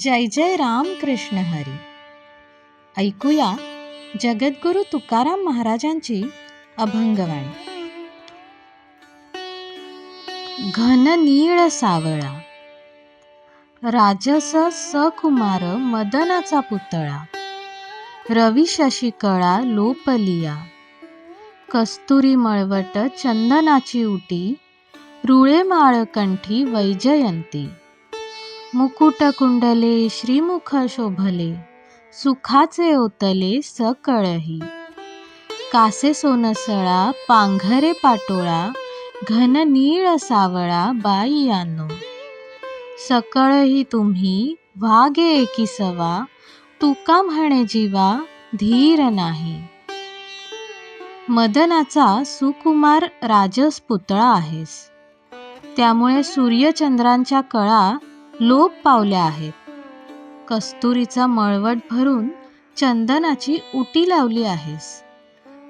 जय जय राम कृष्ण हरी. ऐकूया जगद्गुरु तुकाराम महाराजांची अभंगवाणी घन नीळ सावळा. राजस सकुमार मदनाचा पुतळा. रवी शशिकळा लोपलिया. कस्तुरी मळवट चंदनाची उटी. रुळे माळकंठी वैजयंती. मुकुट कुंडले श्रीमुख शोभले सुखाचे ओतले सकळही. कासे सोनसळा पांघरे पाटोळा घन नीळ सावळा बाईयानो. सकळही तुम्ही वागे एकिसवा तुका म्हणे जीवा धीर नाही. मदनाचा सुकुमार राजस पुतळा आहेस. त्यामुळे सूर्यचंद्रांच्या कळा लोप पावल्या आहेत. कस्तुरीचा मळवट भरून चंदनाची उटी लावली आहेस.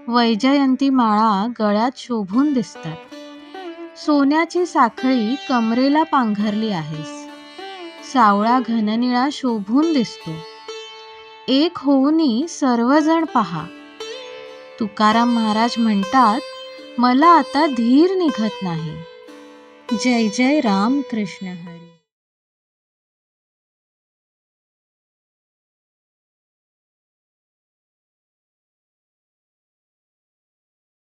वैजयंती माळा गळ्यात शोभून दिसतात. सोन्याची साखळी कमरेला पांघरली आहेस. सावळा घननिळा शोभून दिसतो. एक होऊनी सर्वजण पहा. तुकाराम महाराज म्हणतात मला आता धीर निघत नाही. जय जय राम कृष्ण हरी.